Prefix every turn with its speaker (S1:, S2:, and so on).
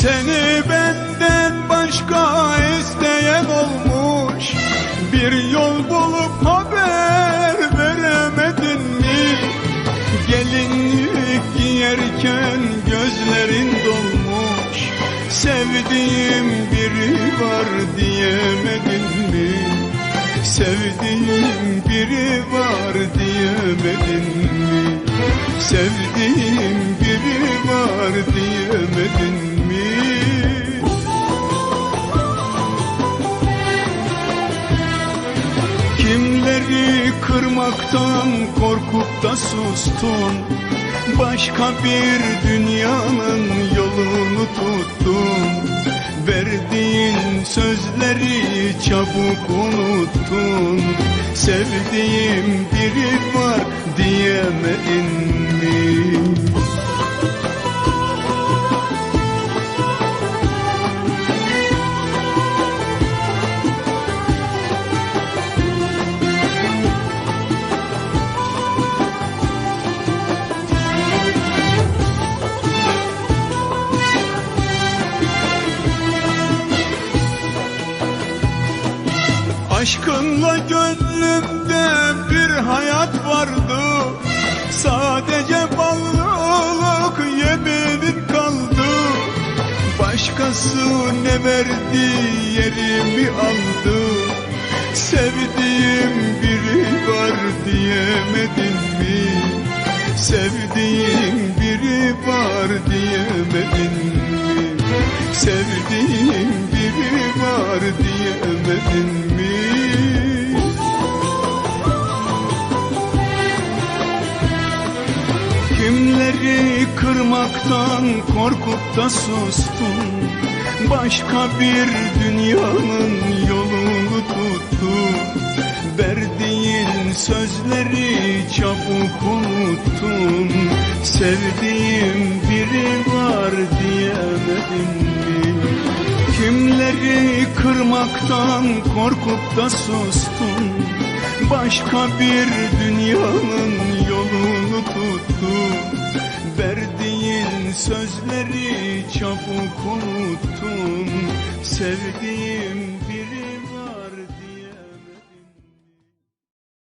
S1: Seni benden başka isteyen olmuş Bir yol bulup haber veremedin mi? Gelinlik giyerken gözlerin dolmuş Sevdiğim biri var diyemedin mi? Sevdiğim biri var diyemedin mi? Sevdiğim Kimleri kırmaktan korkup da sustun. Başka bir dünyanın yolunu tuttun. Verdiğin sözleri çabuk unuttun. Sevdiğim biri var diyemedin Aşkınla gönlümde bir hayat vardı Sadece bağlılık yeminin kaldı Başkası ne verdi yerimi aldı Sevdiğim biri var diyemedin mi? Sevdiğim biri var diyemedin mi? Sevdiğim biri var diyemedin mi? Kırmaktan korkup da sustun Başka bir dünyanın yolunu tuttun Verdiğin sözleri çabuk unuttun. Sevdiğim biri var diyemedin mi? Kimleri kırmaktan korkup da sustun Başka bir dünyanın yolunu Verdiğin sözleri çabuk unuttun Sevdiğim